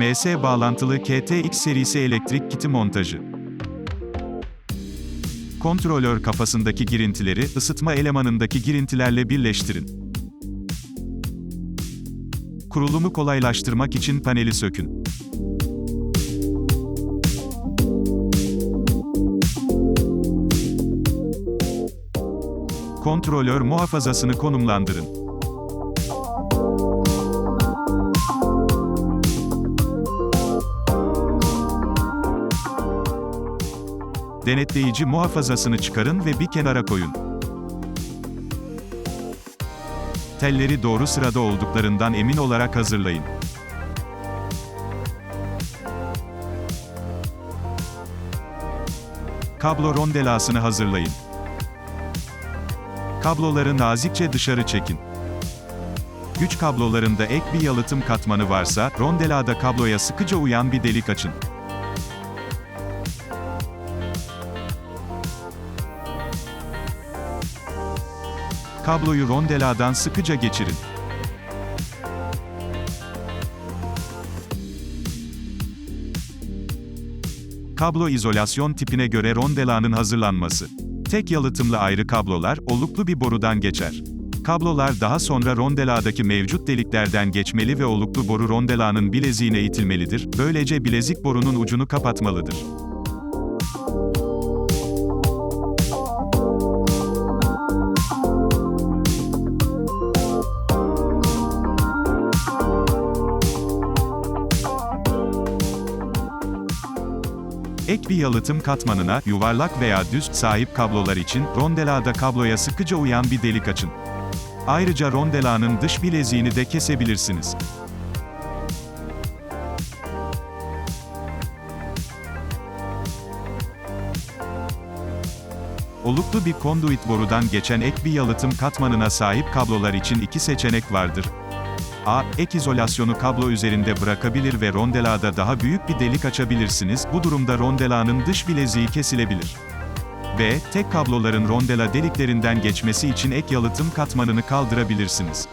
MS bağlantılı KTX serisi elektrik kiti montajı. Kontrolör kafasındaki girintileri ısıtma elemanındaki girintilerle birleştirin. Kurulumu kolaylaştırmak için paneli sökün. Kontrolör muhafazasını konumlandırın. Denetleyici muhafazasını çıkarın ve bir kenara koyun. Telleri doğru sırada olduklarından emin olarak hazırlayın. Kablo rondelasını hazırlayın. Kabloları nazikçe dışarı çekin. Güç kablolarında ek bir yalıtım katmanı varsa, rondelada kabloya sıkıca uyan bir delik açın. Kabloyu rondeladan sıkıca geçirin. Kablo izolasyon tipine göre rondelanın hazırlanması. Tek yalıtımlı ayrı kablolar, oluklu bir borudan geçer. Kablolar daha sonra rondeladaki mevcut deliklerden geçmeli ve oluklu boru rondelanın bileziğine itilmelidir, böylece bilezik borunun ucunu kapatmalıdır. Ek bir yalıtım katmanına, yuvarlak veya düz, sahip kablolar için, rondelada kabloya sıkıca uyan bir delik açın. Ayrıca rondelanın dış bileziğini de kesebilirsiniz. Oluklu bir konduit borudan geçen ek bir yalıtım katmanına sahip kablolar için iki seçenek vardır. A. Ek izolasyonu kablo üzerinde bırakabilir ve rondelada daha büyük bir delik açabilirsiniz. Bu durumda rondelanın dış bileziği kesilebilir. B. Tek kabloların rondela deliklerinden geçmesi için ek yalıtım katmanını kaldırabilirsiniz.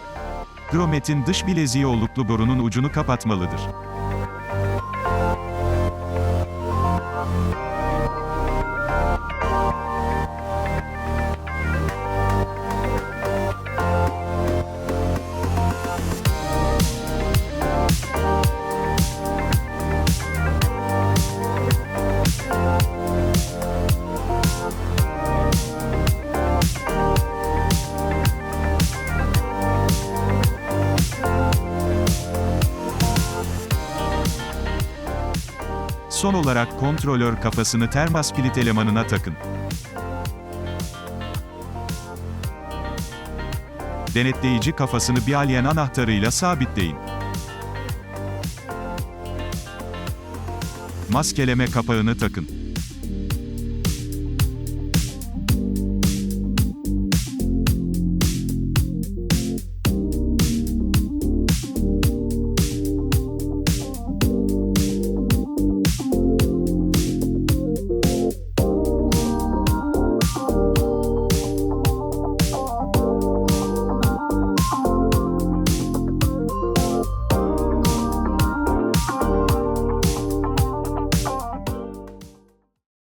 Gromet'in dış bileziği oluklu borunun ucunu kapatmalıdır. Son olarak kontrolör kafasını termaspilit elemanına takın. Denetleyici kafasını bir alyen anahtarıyla sabitleyin. Maskeleme kapağını takın.